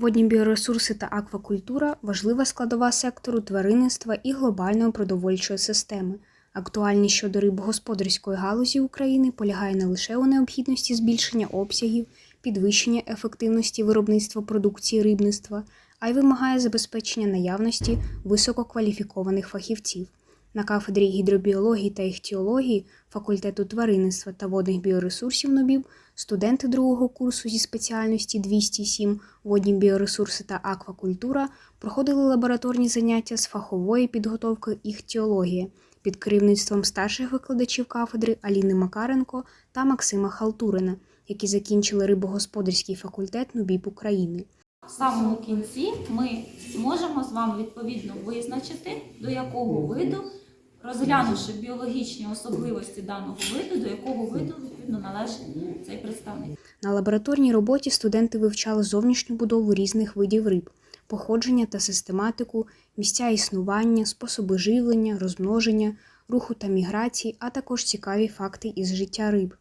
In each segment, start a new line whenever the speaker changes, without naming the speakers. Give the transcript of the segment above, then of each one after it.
Водні біоресурси та аквакультура важлива складова сектору тваринництва і глобальної продовольчої системи. Актуальність щодо рибогосподарської галузі України полягає не лише у необхідності збільшення обсягів, підвищення ефективності виробництва продукції рибництва, а й вимагає забезпечення наявності висококваліфікованих фахівців. На кафедрі гідробіології та іхтіології факультету тваринництва та водних біоресурсів НОБІБ студенти другого курсу зі спеціальності 207 водні біоресурси та аквакультура проходили лабораторні заняття з фахової підготовки іхтіології під керівництвом старших викладачів кафедри Аліни Макаренко та Максима Халтурина, які закінчили рибогосподарський факультет НОБІБ України.
В самому кінці ми можемо з вами відповідно визначити, до якого виду, розглянувши біологічні особливості даного виду, до якого виду відповідно належить цей представник.
На лабораторній роботі студенти вивчали зовнішню будову різних видів риб, походження та систематику, місця існування, способи живлення, розмноження, руху та міграції, а також цікаві факти із життя риб.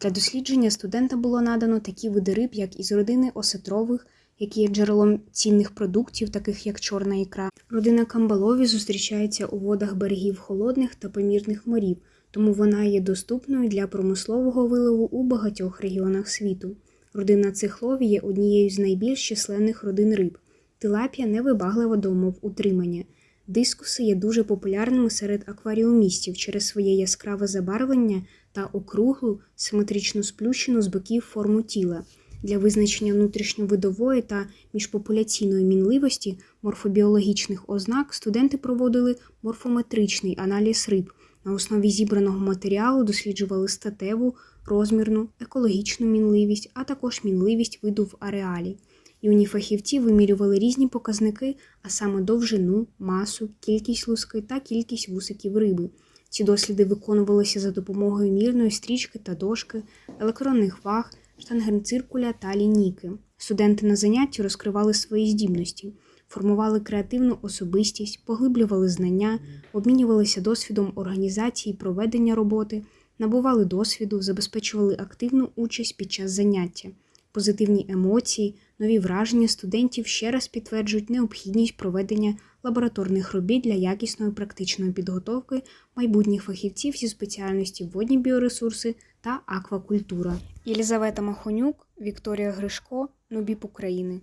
Для дослідження студента було надано такі види риб, як із родини осетрових, які є джерелом цінних продуктів, таких як чорна ікра. Родина камбалові зустрічається у водах берегів холодних та помірних морів, тому вона є доступною для промислового вилову у багатьох регіонах світу. Родина цихлові є однією з найбільш численних родин риб. Тилапія невибаглива до умов утримання. Дискуси є дуже популярними серед акваріумістів через своє яскраве забарвлення та округлу, симетрично сплющену з боків форму тіла. Для визначення внутрішньовидової та міжпопуляційної мінливості морфобіологічних ознак студенти проводили морфометричний аналіз риб. На основі зібраного матеріалу досліджували статеву, розмірну, екологічну мінливість, а також мінливість виду в ареалі. Юні фахівці вимірювали різні показники, а саме довжину, масу, кількість луски та кількість вусиків риби. Ці досліди виконувалися за допомогою мірної стрічки та дошки, електронних ваг, штангенциркуля та лінійки. Студенти на занятті розкривали свої здібності, формували креативну особистість, поглиблювали знання, обмінювалися досвідом організації проведення роботи, набували досвіду, забезпечували активну участь під час заняття. Позитивні емоції, нові враження студентів ще раз підтверджують необхідність проведення лабораторних робіт для якісної практичної підготовки майбутніх фахівців зі спеціальності водні біоресурси та аквакультура. Єлізавета Махонюк, Вікторія Гришко, Нубіп України.